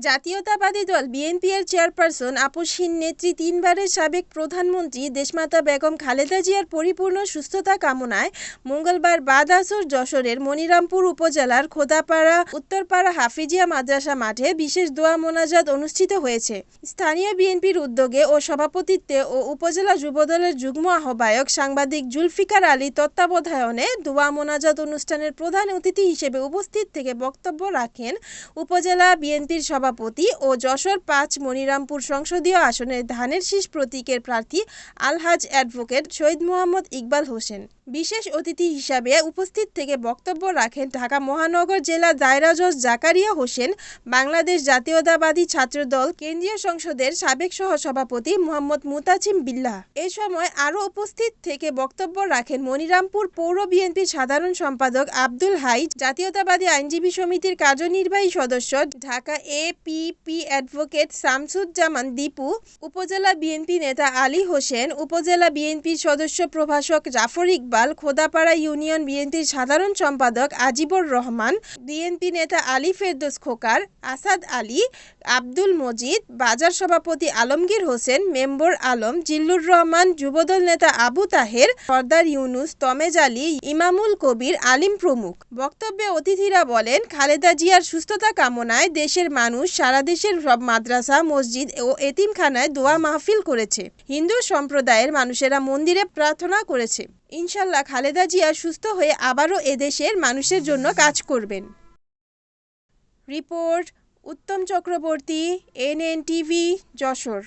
জাতীয়তাবাদী দল বিএনপি এর চেয়ারপারসন আপসহীন নেত্রী তিনবারের সাবেক প্রধানমন্ত্রী দেশমাতা বেগম খালেদা জিয়ার পরিপূর্ণ সুস্থতা কামনায় মঙ্গলবার বাদ আসর যশোরের মনিরামপুর উপজেলার খোদাপাড়া, উত্তরপাড়া হাফিজিয়া মাদ্রাসা মাঠে বিশেষ দোয়া মোনাজাত অনুষ্ঠিত হয়েছে। স্থানীয় বিএনপির উদ্যোগে ও সভাপতিত্বে ও উপজেলা যুবদলের যুগ্ম আহ্বায়ক সাংবাদিক জুলফিকার আলী তত্ত্বাবধায়নে দোয়া মোনাজাত অনুষ্ঠানের প্রধান অতিথি হিসেবে উপস্থিত থেকে বক্তব্য রাখেন উপজেলা বিএনপির সভাপতি ও যশোর পাঁচ মনিরামপুর সংসদীয় আসনের ধানের শীষ প্রতীকের প্রার্থী আলহাজ অ্যাডভোকেট শহীদ মোহাম্মদ ইকবাল হোসেন। বিশেষ অতিথি হিসাবে উপস্থিত থেকে বক্তব্য রাখেন ঢাকা মহানগর জেলা দায়রা জজ জাকারিয়া হোসেন, বাংলাদেশ জাতীয়তাবাদী ছাত্রদল কেন্দ্রীয় সংসদের সাবেক সহসভাপতি মোহাম্মদ মুতাছিম বিল্লাহ। এ সময় আরও উপস্থিত থেকে বক্তব্য রাখেন মনিরামপুর পৌর বিএনপির সাধারণ সম্পাদক আব্দুল হাই, জাতীয়তাবাদী আইনজীবী সমিতির কার্যনির্বাহী সদস্য ঢাকা এপিপি অ্যাডভোকেট শামসুজ্জামান দীপু, উপজেলা বিএনপি নেতা আলী হোসেন, উপজেলা বিএনপির সদস্য প্রভাষক জাফর ইকবাল খোদাপাড়া ইউনিয়ন বিএনপির সাধারণ সম্পাদক আজিবুর রহমান, বিএনপি নেতা আলী ফেরদোস খোকার, আসাদ আলী, আব্দুল মজিদ, বাজার সভাপতি আলমগীর হোসেন, মেম্বর আলম, জিল্লুর রহমান, যুবদল নেতা আবু তাহের, সর্দার ইউনুস, তমেজ আলী, ইমামুল কবির, আলিম প্রমুখ। বক্তব্যে অতিথিরা বলেন, খালেদা জিয়ার সুস্থতা কামনায় দেশের মানুষ সারা দেশের সব মাদ্রাসা, মসজিদ ও এতিমখানায় দোয়া মাহফিল করেছে। হিন্দু সম্প্রদায়ের মানুষেরা মন্দিরে প্রার্থনা করেছে। ইনশাল্লাহ খালেদা জিয়া সুস্থ হয়ে আবারও এদেশের মানুষের জন্য কাজ করবেন। Report, Uttam Chakraborty, NN TV, Jessore.